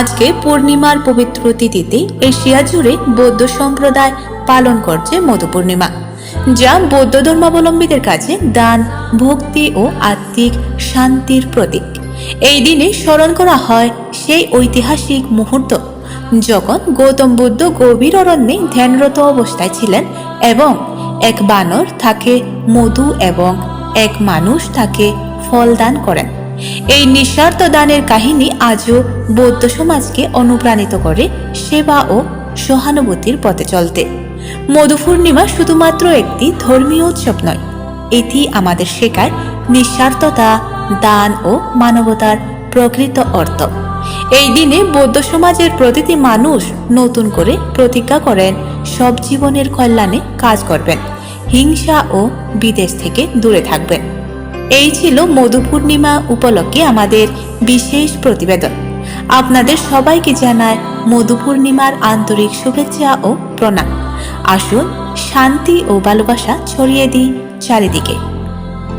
আজকে পূর্ণিমার পবিত্র তিথিতে এশিয়া জুড়ে বৌদ্ধ সম্প্রদায় পালন করছে মধু পূর্ণিমা, যা বৌদ্ধ ধর্মাবলম্বীদের কাছে দান, ভক্তি ও আত্মিক শান্তির প্রতীক। এই দিনে স্মরণ করা হয় সেই ঐতিহাসিক মুহূর্ত, যখন গৌতম বুদ্ধ গভীর অরণ্যে ধ্যানরত অবস্থায় ছিলেন এবং এক বানর তাকে মধু এবং এক মানুষ তাকে ফল দান করেন। এই নিঃস্বার্থ দানের কাহিনী আজও বৌদ্ধ সমাজকে অনুপ্রাণিত করে সেবা ও সহানুভূতির পথে চলতে। মধু পূর্ণিমা শুধুমাত্র একটি ধর্মীয় উৎসব নয়, এটি আমাদের শেখায় নিঃস্বার্থতা দান ও মানবতার প্রকৃত অর্থ। এই দিনে বৌদ্ধ সমাজের প্রতিটি মানুষ নতুন করে প্রতিজ্ঞা করেন, সব জীবনের কল্যাণে কাজ করবেন, হিংসা ও বিদেশ থেকে দূরে থাকবেন। এই ছিল মধু পূর্ণিমা উপলক্ষে আমাদের বিশেষ প্রতিবেদন। আপনাদের সবাইকে জানায় মধু পূর্ণিমার আন্তরিক শুভেচ্ছা ও প্রণাম। আসুন শান্তি ও ভালোবাসা ছড়িয়ে দিই চারিদিকে।